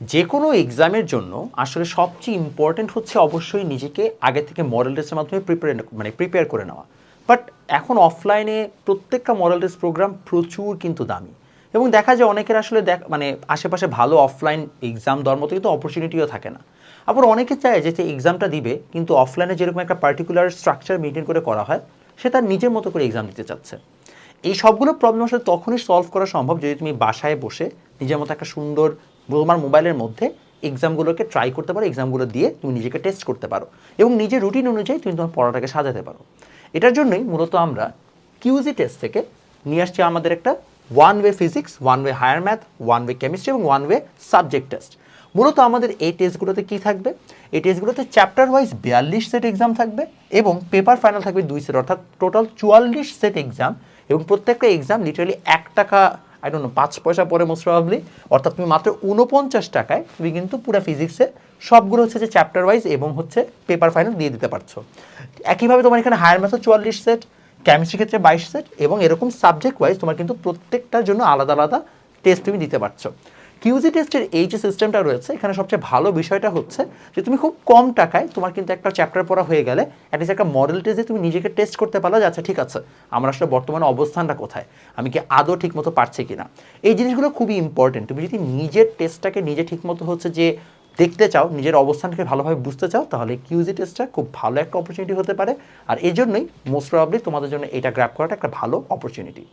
যে কোনো এক্সামের জন্য আসলে সবচেয়ে ইম্পর্টেন্ট হচ্ছে অবশ্যই নিজেকে আগে থেকে মডেল টেস্টের মাধ্যমে প্রিপেয়ার মানে প্রিপেয়ার করে নেওয়া। বাট এখন অফলাইনে প্রত্যেকটা মডেল টেস্ট প্রোগ্রাম প্রচুর কিন্তু দামি। এবং দেখা যায় অনেকের আসলে দেখ মানে আশেপাশে ভালো অফলাইন এক্সাম দেওয়ার মতো কিন্তু অপরচুনিটিও থাকে না। আবার অনেকে চায় যে এক্সামটা দিবে, কিন্তু অফলাইনে যেরকম একটা পার্টিকুলার স্ট্রাকচার মেনটেন করে করা হয়, সে তার নিজের মতো করে এক্সাম দিতে চাচ্ছে। এই সবগুলো প্রবলেম আসলে তখনই সলভ করা সম্ভব যদি তুমি বাসায় বসে নিজের মতো একটা সুন্দর তোমার মোবাইলের মধ্যে এক্সামগুলোকে ট্রাই করতে পারো এক্সামগুলো দিয়ে তুমি নিজেকে টেস্ট করতে পারো এবং নিজের রুটিন অনুযায়ী তুমি তোমার পড়াটাকে সাজাতে পারো। এটার জন্যই মূলত আমরা কিউজি টেস্ট থেকে নিয়ে আসছি আমাদের একটা one way physics one way higher math one way chemistry এবং ওয়ান ওয়ে সাবজেক্ট টেস্ট মূলত আমাদের এই টেস্টগুলোতে কী থাকবে? এই টেস্টগুলোতে চ্যাপ্টার ওয়াইজ বিয়াল্লিশ সেট এক্সাম থাকবে এবং পেপার ফাইনাল থাকবে দুই সেট অর্থাৎ টোটাল চুয়াল্লিশ সেট এক্সাম এবং প্রত্যেকটা এক্সাম লিটারালি এক টাকা আই ডোন্ট নো পাঁচ পয়সা পরে মোস্ট প্রবাবলি অর্থাৎ তুমি মাত্র উনপঞ্চাশ টাকায় তুমি কিন্তু পুরো ফিজিক্সে সবগুলো হচ্ছে যে চ্যাপ্টার ওয়াইজ এবং হচ্ছে পেপার ফাইনাল দিয়ে দিতে পারছ। একইভাবে তোমার এখানে হায়ার ম্যাথও চুয়াল্লিশ সেট কেমিস্ট্রি ক্ষেত্রে বাইশ সেট এবং এরকম সাবজেক্ট ওয়াইজ তোমার কিন্তু প্রত্যেকটার জন্য আলাদা আলাদা টেস্ট তুমি দিতে পারছ। কিউজি টেস্টের এই যে সিস্টেমটা রয়েছে, এখানে সবচেয়ে ভালো বিষয়টা হচ্ছে যে তুমি খুব কম টাকায় তোমার কিন্তু একটা চ্যাপ্টার পড়া হয়ে গেলে অ্যাটলিস্ট একটা মডেল টেস্টে তুমি নিজেকে টেস্ট করতে পারল যে আচ্ছা ঠিক আছে, আমার আসলে বর্তমানে অবস্থানটা কোথায়? আমি কি আদৌ ঠিকমতো পারছি কিনা? এই জিনিসগুলো খুবই ইম্পর্টেন্ট তুমি যদি নিজের টেস্টটাকে নিজে ঠিকমতো হচ্ছে যে দেখতে চাও, নিজের অবস্থানকে ভালোভাবে বুঝতে চাও, তাহলে কিউজি টেস্টটা খুব ভালো একটা অপরচুনিটি হতে পারে। আর এই জন্যই মোস্ট প্রবাবলি তোমাদের জন্য এটা গ্র্যাপ করাটা একটা ভালো অপরচুনিটি